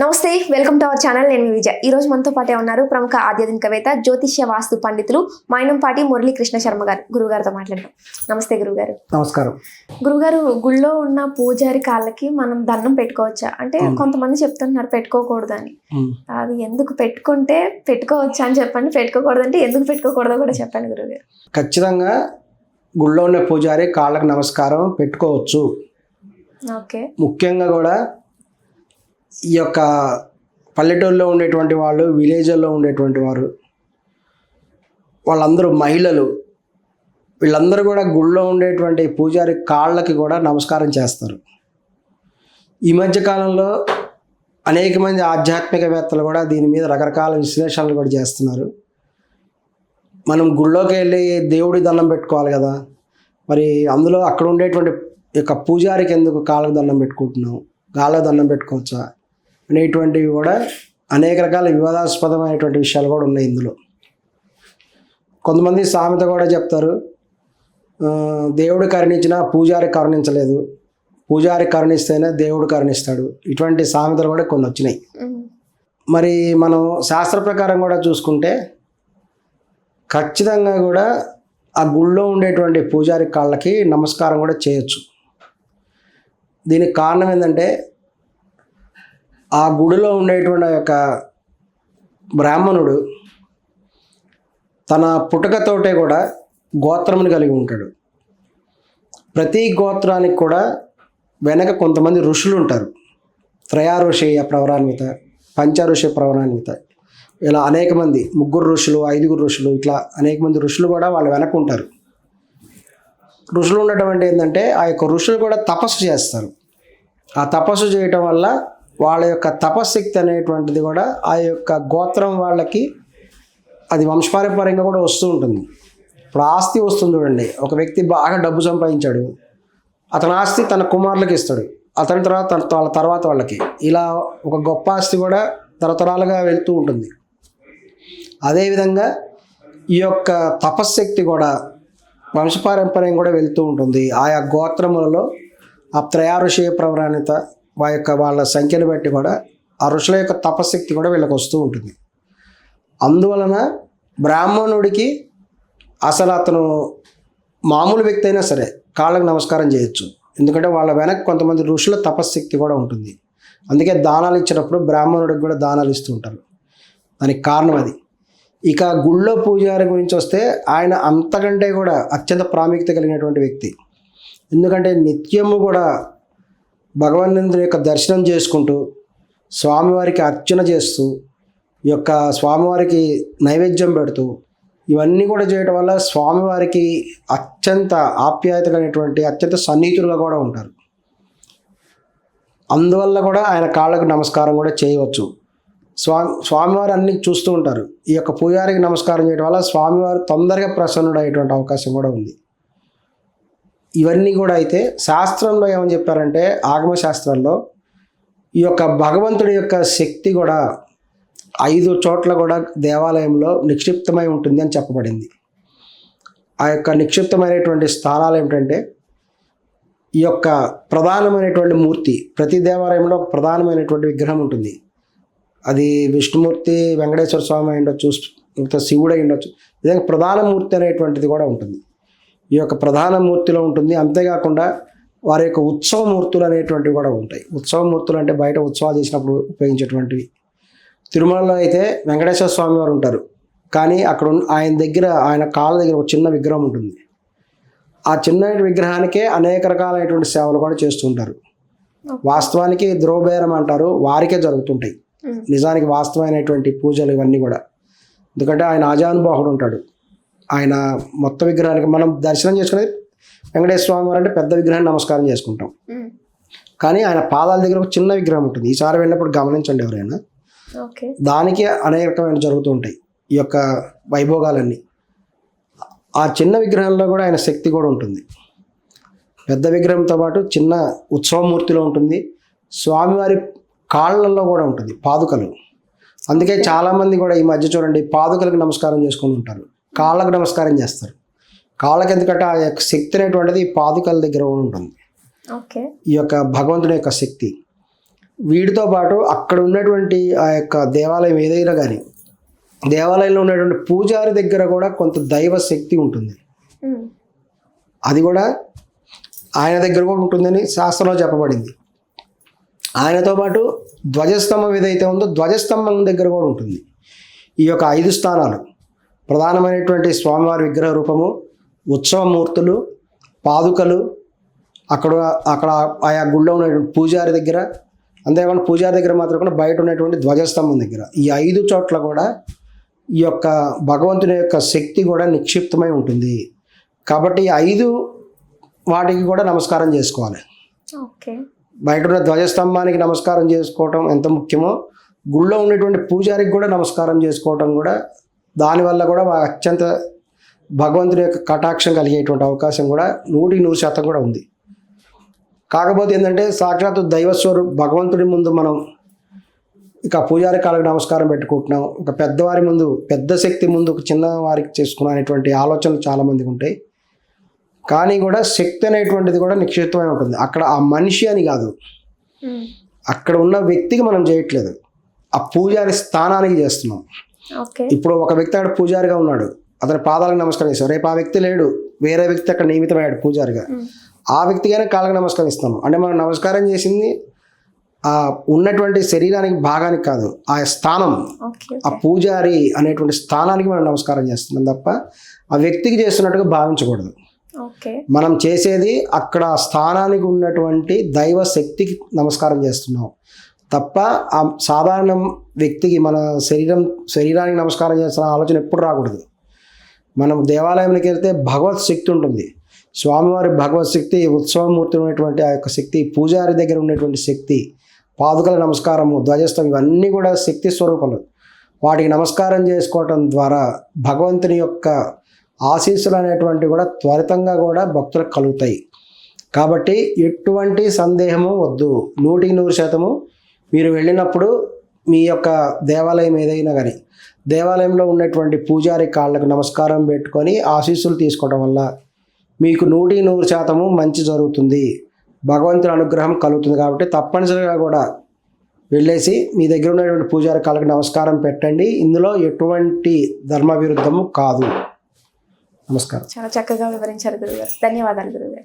నమస్తే welcome to our channel. నేను విజయ్. ఈ రోజు మనతో పాటే ఉన్నారు ప్రముఖ ఆధ్యాత్మికవేత్త జ్యోతిష్య వాస్తు పండితులు మైనంపాటి మురళీకృష్ణ శర్మ గారు. గురుగారితో మాట్లాడతాం నమస్తే గురుగారు నమస్కారం. గురుగారు గుళ్ళో ఉన్న పూజారి కాళ్ళకి మనం దండం పెట్టుకోవచ్చా? అంటే కొంతమంది చెప్తున్నారు పెట్టుకోకూడదు అని. అది ఎందుకు పెట్టుకుంటే పెట్టుకోవచ్చా అని చెప్పండి. పెట్టుకోకూడదు అంటే ఎందుకు పెట్టుకోకూడదో కూడా చెప్పండి గురుగారు ఖచ్చితంగా గుళ్ళో ఉన్న పూజారి కాళ్ళకు నమస్కారం పెట్టుకోవచ్చు. ఓకే. ముఖ్యంగా కూడా ఈ యొక్క పల్లెటూరులో ఉండేటువంటి వాళ్ళు విలేజ్లో ఉండేటువంటి వారు వాళ్ళందరూ మహిళలు వీళ్ళందరూ కూడా గుళ్ళో ఉండేటువంటి పూజారి కాళ్ళకి కూడా నమస్కారం చేస్తారు. ఈ మధ్య కాలంలో అనేక మంది ఆధ్యాత్మికవేత్తలు కూడా దీని మీద రకరకాల విశ్లేషణలు కూడా చేస్తున్నారు. మనం గుళ్ళోకి వెళ్ళి దేవుడి దండం పెట్టుకోవాలి కదా మరి అందులో అక్కడ ఉండేటువంటి యొక్క పూజారికి ఎందుకు కాళ్ళకు దండం పెట్టుకుంటున్నాం? గాళ్ళకు దండం పెట్టుకోవచ్చా? అనేటువంటివి కూడా అనేక రకాల వివాదాస్పదమైనటువంటి విషయాలు కూడా ఉన్నాయి ఇందులో. కొంతమంది సామెత కూడా చెప్తారు దేవుడు కరుణించినా పూజారి కరుణించలేదు. పూజారి కరుణిస్తేనే దేవుడు కరుణిస్తాడు. ఇటువంటి సామెతలు కూడా కొన్ని వచ్చినాయి. మరి మనం శాస్త్ర ప్రకారం కూడా చూసుకుంటే ఖచ్చితంగా కూడా ఆ గుళ్ళో ఉండేటువంటి పూజారి కాళ్ళకి నమస్కారం కూడా చేయొచ్చు. దీనికి కారణం ఏంటంటే ఆ గుడిలో ఉండేటువంటి యొక్క బ్రాహ్మణుడు తన పుటకతోటే కూడా గోత్రముని కలిగి ఉంటాడు. ప్రతి గోత్రానికి కూడా వెనక కొంతమంది ఋషులు ఉంటారు. త్రయాఋషేయ ప్రవరాన్విత పంచఋషి ప్రవరాన్విత ఇలా అనేక మంది ముగ్గురు ఋషులు ఐదుగురు ఋషులు ఇట్లా అనేక మంది ఋషులు కూడా వాళ్ళ వెనక ఉంటారు. ఋషులు ఉండటం అంటే ఏంటంటే ఆ యొక్క ఋషులు కూడా తపస్సు చేస్తారు. ఆ తపస్సు చేయటం వల్ల వాళ్ళ యొక్క తపశక్తి అనేటువంటిది కూడా ఆ యొక్క గోత్రం వాళ్ళకి అది వంశపారంపర్యంగా కూడా వస్తూ ఉంటుంది. ఇప్పుడు ఆస్తి వస్తుంది చూడండి. ఒక వ్యక్తి బాగా డబ్బు సంపాదించాడు. అతని ఆస్తి తన కుమారులకు ఇస్తాడు. అతని తర్వాత తన వాళ్ళ తర్వాత వాళ్ళకి. ఇలా ఒక గొప్ప ఆస్తి కూడా తరతరాలుగా వెళ్తూ ఉంటుంది. అదేవిధంగా ఈ యొక్క తపశ్శక్తి కూడా వంశపారంపర్యం కూడా వెళ్తూ ఉంటుంది. ఆయా గోత్రములలో ఆ త్రయారుషయ ప్రవణత వా యొక్క వాళ్ళ సంఖ్యను బట్టి కూడా ఆ ఋషుల యొక్క తపశ్శక్తి కూడా వీళ్ళకి వస్తూ ఉంటుంది. అందువలన బ్రాహ్మణుడికి అసలు అతను మామూలు వ్యక్తి అయినా సరే కాళ్ళకు నమస్కారం చేయొచ్చు. ఎందుకంటే వాళ్ళ వెనక కొంతమంది ఋషుల తపశ్శక్తి కూడా ఉంటుంది. అందుకే దానాలు ఇచ్చినప్పుడు బ్రాహ్మణుడికి కూడా దానాలు ఇస్తూ ఉంటారు. దానికి కారణం అది. ఇక గుళ్ళో పూజారి గురించి వస్తే ఆయన అంతకంటే కూడా అత్యంత ప్రాముఖ్యత కలిగినటువంటి వ్యక్తి. ఎందుకంటే నిత్యము కూడా భగవంతుని యొక్క దర్శనం చేసుకుంటూ స్వామివారికి అర్చన చేస్తూ ఈ యొక్క స్వామివారికి నైవేద్యం పెడుతూ ఇవన్నీ కూడా చేయటం వల్ల స్వామివారికి అత్యంత ఆప్యాయత కలిగినటువంటి అత్యంత సన్నిహితులుగా కూడా ఉంటారు. అందువల్ల కూడా ఆయన కాళ్ళకు నమస్కారం కూడా చేయవచ్చు. స్వామి స్వామివారు అన్ని చూస్తూ ఉంటారు. ఈ యొక్క పూజారికి నమస్కారం చేయడం వల్ల స్వామివారు తొందరగా ప్రసన్నుడు అయ్యేటువంటి అవకాశం కూడా ఉంది. ఇవన్నీ కూడా అయితే శాస్త్రంలో ఏమని చెప్పారంటే ఆగమ శాస్త్రంలో ఈ యొక్క భగవంతుడి యొక్క శక్తి కూడా ఐదు చోట్ల కూడా దేవాలయంలో నిక్షిప్తమై ఉంటుంది అని చెప్పబడింది. ఆ యొక్క నిక్షిప్తమైనటువంటి స్థానాలు ఏమిటంటే ఈ యొక్క ప్రధానమైనటువంటి మూర్తి ప్రతి దేవాలయంలో ఒక ప్రధానమైనటువంటి విగ్రహం ఉంటుంది. అది విష్ణుమూర్తి వెంకటేశ్వర స్వామి అయి ఉండొచ్చు ఇంకా శివుడు అయి ఉండొచ్చు. విధంగా ప్రధాన మూర్తి అనేటువంటిది కూడా ఉంటుంది. ఈ యొక్క ప్రధాన మూర్తిలో ఉంటుంది. అంతేకాకుండా వారి యొక్క ఉత్సవ మూర్తులు అనేటువంటివి కూడా ఉంటాయి. ఉత్సవ మూర్తులు అంటే బయట ఉత్సవాలు చేసినప్పుడు ఉపయోగించేటువంటివి తిరుమలలో అయితే వెంకటేశ్వర స్వామి వారు ఉంటారు. కానీ అక్కడ ఆయన దగ్గర ఆయన కాళ్ళ దగ్గర ఒక చిన్న విగ్రహం ఉంటుంది. ఆ చిన్న విగ్రహానికే అనేక రకాలైనటువంటి సేవలు కూడా చేస్తుంటారు వాస్తవానికి ద్రోబేరం అంటారు. వారికే జరుగుతుంటాయి. నిజానికి వాస్తవమైనటువంటి పూజలు ఇవన్నీ కూడా. ఎందుకంటే ఆయన ఆజానుబాహుడు ఉంటాడు. ఆయన మొత్తం విగ్రహానికి మనం దర్శనం చేసుకునేది వెంకటేశ్వర స్వామి వారు అంటే పెద్ద విగ్రహాన్ని నమస్కారం చేసుకుంటాం. కానీ ఆయన పాదాల దగ్గర ఒక చిన్న విగ్రహం ఉంటుంది. ఈసారి వెళ్ళినప్పుడు గమనించండి ఎవరైనా. దానికి అనేక రకమైన జరుగుతూ ఉంటాయి ఈ యొక్క వైభోగాలన్నీ. ఆ చిన్న విగ్రహంలో కూడా ఆయన శక్తి కూడా ఉంటుంది. పెద్ద విగ్రహంతో పాటు చిన్న ఉత్సవమూర్తిలో ఉంటుంది. స్వామివారి కాళ్ళల్లో కూడా ఉంటుంది పాదుకలు. అందుకే చాలామంది కూడా ఈ మధ్య చూడండి పాదుకలకు నమస్కారం చేసుకొని ఉంటారు. కాళ్ళకు నమస్కారం చేస్తారు. కాళ్ళకి ఎందుకంటే ఆ యొక్క శక్తి అనేటువంటిది పాదుకల దగ్గర కూడా ఉంటుంది ఈ యొక్క భగవంతుని యొక్క శక్తి. వీటితో పాటు అక్కడ ఉన్నటువంటి ఆ యొక్క దేవాలయం ఏదైనా కానీ దేవాలయంలో ఉన్నటువంటి పూజారి దగ్గర కూడా కొంత దైవ శక్తి ఉంటుంది. అది కూడా ఆయన దగ్గర కూడా ఉంటుందని శాస్త్రంలో చెప్పబడింది. ఆయనతో పాటు ధ్వజస్తంభం ఏదైతే ఉందో ధ్వజస్తంభం దగ్గర కూడా ఉంటుంది. ఈ యొక్క ఐదు స్థానాలు. ప్రధానమైనటువంటి స్వామివారి విగ్రహ రూపము ఉత్సవమూర్తులు పాదుకలు అక్కడ అక్కడ ఆయా గుళ్ళో ఉన్నటువంటి పూజారి దగ్గర అంతేకాకుండా పూజారి దగ్గర మాత్రం కూడా బయట ఉన్నటువంటి ధ్వజస్తంభం దగ్గర. ఈ ఐదు చోట్ల కూడా ఈ యొక్క భగవంతుని యొక్క శక్తి కూడా నిక్షిప్తమై ఉంటుంది. కాబట్టి ఐదు వాటికి కూడా నమస్కారం చేసుకోవాలి. బయట ఉన్న ధ్వజస్తంభానికి నమస్కారం చేసుకోవటం ఎంత ముఖ్యమో గుళ్ళో ఉన్నటువంటి పూజారికి కూడా నమస్కారం చేసుకోవటం కూడా దానివల్ల కూడా వా- అత్యంత భగవంతుని యొక్క కటాక్షం కలిగేటువంటి అవకాశం కూడా నూటికి నూరు శాతం కూడా ఉంది. కాకపోతే ఏంటంటే సాక్షాత్తు దైవస్వరు భగవంతుడి ముందు మనం ఇక పూజారి కాళ్ళకి నమస్కారం పెట్టుకుంటున్నాం. ఒక పెద్దవారి ముందు పెద్ద శక్తి ముందు ఒక చిన్న వారికి చేసుకున్నాం అనేటువంటి ఆలోచనలు చాలామందికి ఉంటాయి. కానీ కూడా శక్తి అనేటువంటిది కూడా నిక్షిప్తమై ఉంటుంది. అక్కడ ఆ మనిషి అని కాదు. అక్కడ ఉన్న వ్యక్తికి మనం చేయట్లేదు. ఆ పూజారి స్థానానికి చేస్తున్నాం. ఇప్పుడు ఒక వ్యక్తి అక్కడ పూజారిగా ఉన్నాడు. అతని పాదాలకు నమస్కారం చేస్తాం రేపు ఆ వ్యక్తి లేడు. వేరే వ్యక్తి అక్కడ నియమితమయ్యాడు పూజారిగా. ఆ వ్యక్తిగానే కాళ్ళకి నమస్కరిస్తాము. అంటే మనం నమస్కారం చేసింది ఆ ఉన్నటువంటి శరీరానికి భాగానికి కాదు ఆ స్థానం. ఆ పూజారి అనేటువంటి స్థానానికి మనం నమస్కారం చేస్తున్నాం తప్ప ఆ వ్యక్తికి చేస్తున్నట్టుగా భావించకూడదు. మనం చేసేది అక్కడ స్థానానికి ఉన్నటువంటి దైవ శక్తికి నమస్కారం చేస్తున్నాం. తప్ప ఆ సాధారణ వ్యక్తికి మన శరీరం శరీరానికి నమస్కారం చేస్తున్న ఆలోచన ఎప్పుడు రాకూడదు. మనం దేవాలయానికి వెళ్తే భగవత్ శక్తి ఉంటుంది. స్వామివారి భగవత్ శక్తి ఉత్సవమూర్తి ఉన్నటువంటి ఆ యొక్క శక్తి పూజారి దగ్గర ఉన్నటువంటి శక్తి పాదుకల నమస్కారము ధ్వజస్థం ఇవన్నీ కూడా శక్తి స్వరూపాలు. వాటికి నమస్కారం చేసుకోవటం ద్వారా భగవంతుని యొక్క ఆశీస్సులు అనేటువంటివి కూడా త్వరితంగా కూడా భక్తులకు కలుగుతాయి. కాబట్టి ఎటువంటి సందేహము వద్దు. నూటికి నూరు శాతము మీరు వెళ్ళినప్పుడు మీ యొక్క దేవాలయం ఏదైనా కానీ దేవాలయంలో ఉన్నటువంటి పూజారి కాళ్ళకు నమస్కారం పెట్టుకొని ఆశీస్సులు తీసుకోవడం వల్ల మీకు నూటి నూరు శాతము మంచి జరుగుతుంది. భగవంతుని అనుగ్రహం కలుగుతుంది కాబట్టి తప్పనిసరిగా కూడా వెళ్ళేసి మీ దగ్గర ఉన్నటువంటి పూజారి కాళ్ళకి నమస్కారం పెట్టండి. ఇందులో ఎటువంటి ధర్మ విరుద్ధము కాదు. నమస్కారం. చాలా చక్కగా వివరించారు గురుగారు. ధన్యవాదాలు గురుగారు.